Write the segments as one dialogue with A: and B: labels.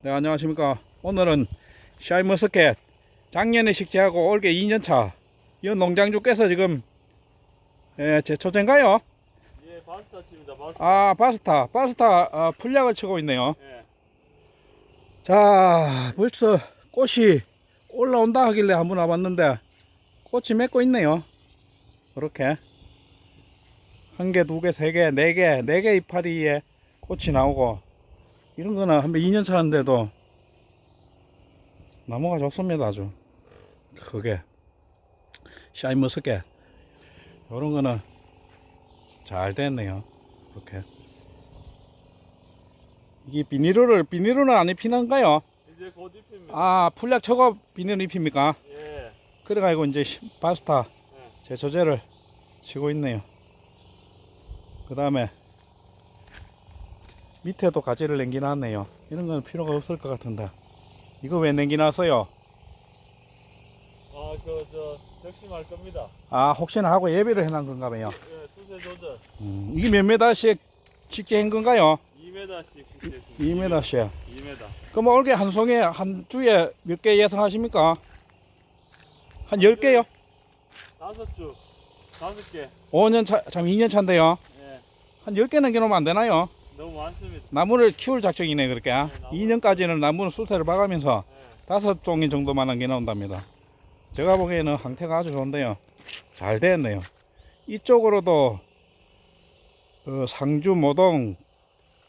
A: 네, 안녕하십니까. 오늘은 샤인머스켓 작년에 식재하고 올게 2년차 이 농장주께서 지금 예, 제초제인가요?
B: 예, 바스타 칩니다. 바스타.
A: 아 바스타 바스타 어, 풀약을 치고 있네요.
B: 예.
A: 자 벌써 꽃이 올라온다 하길래 한번 와봤는데 꽃이 맺고 있네요. 그렇게 한 개, 두 개, 세 개, 네 개, 네 개 이파리에 꽃이 나오고 이런 거는 한 2년 차인데도 나무가 좋습니다 아주 크게 샤인 머스켓 이런 거는 잘 됐네요 이렇게 이게 비닐을 비닐은 안 입히는가요?
B: 이제 곧 입힙니다.
A: 아 풀약 저거 비닐 입힙니까?
B: 예.
A: 그래가지고 이제 시- 바스타
B: 네.
A: 제소제를 치고 있네요. 그 다음에 밑에도 가지를 남겨놨네요. 이런 건 필요가 없을 것 같은데 이거 왜 남겨놨어요?
B: 아, 저, 저, 적심할 겁니다.
A: 아 혹시나 하고 예비를 해놓은 건가 봐요.
B: 예, 수세 조절.
A: 음, 이게 몇 메다씩 직계한 건가요?
B: 2m씩 식겠습니다.
A: 2메다씩.
B: 2m.
A: 그럼 올게 한 송에 한 주에 몇 개 예상하십니까? 한 10개요?
B: 다섯 주. 다섯 개.
A: 5년 차, 참 2년 차인데요.
B: 예.
A: 한 10개 남겨놓으면 안 되나요?
B: 너무 많습니다.
A: 나무를 키울 작정이네 그렇게
B: 나무.
A: 2년까지는 나무는 수세를 봐가면서
B: 예.
A: 다섯 종이 정도만 남겨 나온답니다 제가 보기에는 상태가 아주 좋은데요 잘 됐네요 이쪽으로도 어, 상주 모동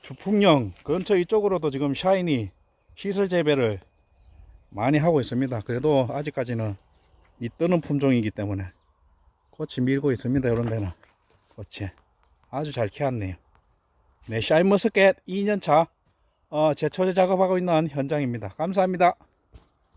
A: 주풍령 근처 이쪽으로도 지금 샤이니 시설 재배를 많이 하고 있습니다 그래도 아직까지는 이 뜨는 품종이기 때문에 꽃이 밀고 있습니다 이런 데는 꽃이 아주 잘 키웠네요 네, 샤인머스켓 2년차 어, 제초제 작업하고 있는 현장입니다. 감사합니다.